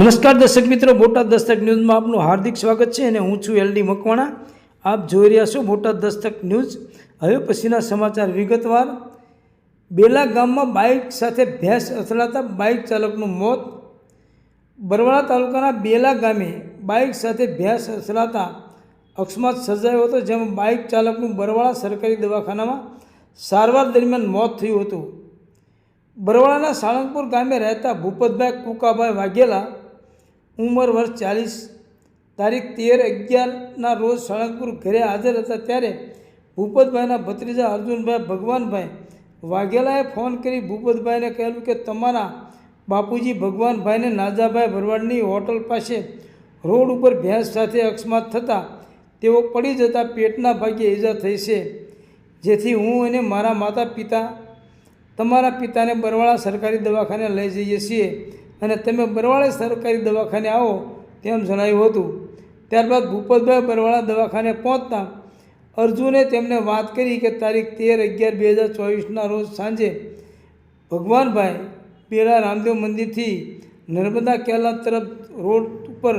નમસ્કાર દર્શક મિત્રો, બોટાદ દસ્તક ન્યૂઝમાં આપનું હાર્દિક સ્વાગત છે અને હું છું એલડી મકવાણા. આપ જોઈ રહ્યા છો બોટાદ દસ્તક ન્યૂઝ. હવે પછીના સમાચાર વિગતવાર. બેલા ગામમાં બાઇક સાથે ભેંસ અથડાતા બાઇક ચાલકનું મોત. બરવાળા તાલુકાના બેલા ગામે બાઇક સાથે ભેંસ અથડાતા અકસ્માત સર્જાયો હતો, જેમાં બાઇક ચાલકનું બરવાળા સરકારી દવાખાનામાં સારવાર દરમિયાન મોત થયું હતું. બરવાળાના સાળંગપુર ગામે રહેતા ભૂપતભાઈ કુકાભાઈ વાઘેલા ઉંમર વર્ષ ચાલીસ. તારીખ તેર અગિયારના રોજ સળંગપુર ઘરે હાજર હતા ત્યારે ભૂપતભાઈના ભત્રીજા અર્જુનભાઈ ભગવાનભાઈ વાઘેલાએ ફોન કરી ભૂપતભાઈને કહેલું કે તમારા બાપુજી ભગવાનભાઈને નાજાભાઈ ભરવાડની હોટલ પાસે રોડ ઉપર ભેંસ સાથે અકસ્માત થતાં તેઓ પડી જતાં પેટના ભાગે ઈજા થઈ છે. જેથી હું અને મારા માતા પિતા તમારા પિતાને બરવાળા સરકારી દવાખાને લઈ જઈએ છીએ. અને તમે બરવાળા સરકારી દવાખાને આવો, તેમ જણાવ્યું હતું. ત્યારબાદ ભૂપતભાઈ બરવાળા દવાખાને પહોંચતા અર્જુને તેમને વાત કરી કે તારીખ તેર અગિયાર બે હજાર ચોવીસના રોજ સાંજે ભગવાનભાઈ પેલા રામદેવ મંદિરથી નર્મદા કેલા તરફ રોડ ઉપર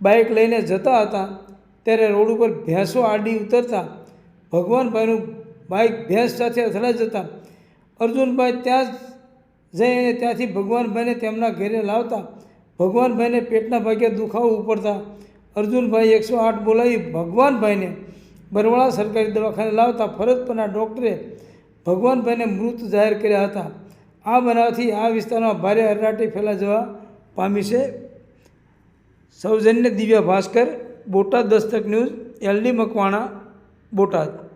બાઇક લઈને જતા હતા. ત્યારે રોડ ઉપર ભેંસો આડી ઉતરતા ભગવાનભાઈનું બાઇક ભેંસ સાથે અથડાઈ જતા અર્જુનભાઈ ત્યાં જ જઈને ત્યાંથી ભગવાનભાઈને તેમના ઘરે લાવતા. ભગવાનભાઈને પેટના ભાગે દુખાવો ઉપડતા. અર્જુનભાઈ એકસો આઠ બોલાવી ભગવાનભાઈને બરવાળા સરકારી દવાખાને લાવતા. ફરજ પરના ડૉક્ટરે ભગવાનભાઈને મૃત જાહેર કર્યા હતા. આ બનાવથી આ વિસ્તારમાં ભારે હરરાટી ફેલા જવા પામી છે. સૌજન્ય દિવ્યા ભાસ્કર, બોટાદ દસ્તક ન્યૂઝ, એલડી મકવાણા, બોટાદ.